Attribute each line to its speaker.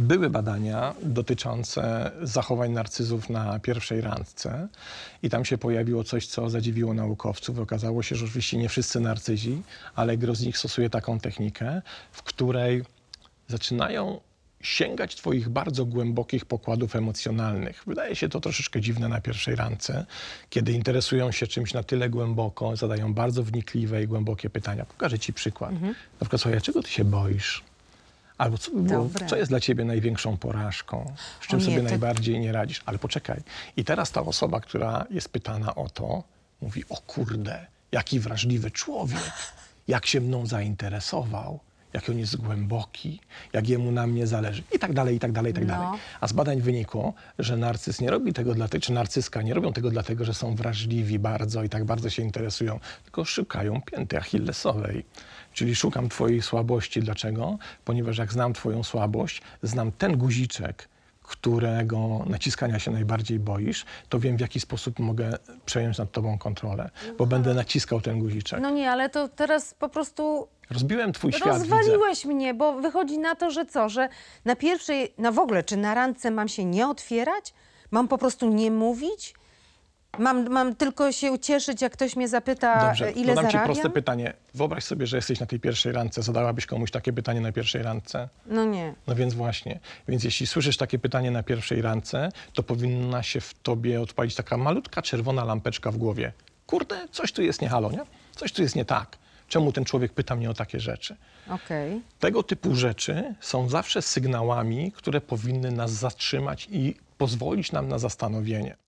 Speaker 1: Były badania dotyczące zachowań narcyzów na pierwszej randce i tam się pojawiło coś, co zadziwiło naukowców. Okazało się, że oczywiście nie wszyscy narcyzi, ale gro z nich stosuje taką technikę, w której zaczynają sięgać twoich bardzo głębokich pokładów emocjonalnych. Wydaje się to troszeczkę dziwne na pierwszej randce, kiedy interesują się czymś na tyle głęboko, zadają bardzo wnikliwe i głębokie pytania. Pokażę ci przykład. Na przykład, słuchaj, czego ty się boisz? Albo co, co jest dla ciebie największą porażką? Z czym
Speaker 2: nie,
Speaker 1: sobie
Speaker 2: to-
Speaker 1: najbardziej nie radzisz? Ale poczekaj. I teraz ta osoba, która jest pytana o to, mówi, o kurde, jaki wrażliwy człowiek, jak się mną zainteresował, jak on jest głęboki, jak jemu na mnie zależy i tak dalej, i tak dalej, i tak
Speaker 2: No.
Speaker 1: dalej. A z badań wynikło, że narcyz nie robi tego dlatego, czy narcyzka nie robią tego dlatego, że są wrażliwi bardzo i tak bardzo się interesują, tylko szukają pięty achillesowej. Czyli szukam twojej słabości. Dlaczego? Ponieważ jak znam twoją słabość, znam ten guziczek, którego naciskania się najbardziej boisz, to wiem, w jaki sposób mogę przejąć nad tobą kontrolę, bo będę naciskał ten guziczek.
Speaker 2: No nie, ale to teraz po prostu
Speaker 1: Rozbiłem twój świat, widzę.
Speaker 2: rozwaliłeś mnie, bo wychodzi na to, że co, że na pierwszej, na w ogóle, czy na randce mam się nie otwierać? Mam po prostu nie mówić? Mam, mam tylko się ucieszyć, jak ktoś mnie zapyta,
Speaker 1: Dobrze,
Speaker 2: ile
Speaker 1: ci
Speaker 2: zarabiam?
Speaker 1: proste pytanie. Wyobraź sobie, że jesteś na tej pierwszej randce. Zadałabyś komuś takie pytanie na pierwszej randce?
Speaker 2: No nie.
Speaker 1: No więc właśnie. Więc jeśli słyszysz takie pytanie na pierwszej randce, to powinna się w tobie odpalić taka malutka czerwona lampeczka w głowie. Kurde, coś tu jest nie halo, nie? Coś tu jest nie tak. Czemu ten człowiek pyta mnie o takie rzeczy?
Speaker 2: Okej.
Speaker 1: Tego typu rzeczy są zawsze sygnałami, które powinny nas zatrzymać i pozwolić nam na zastanowienie.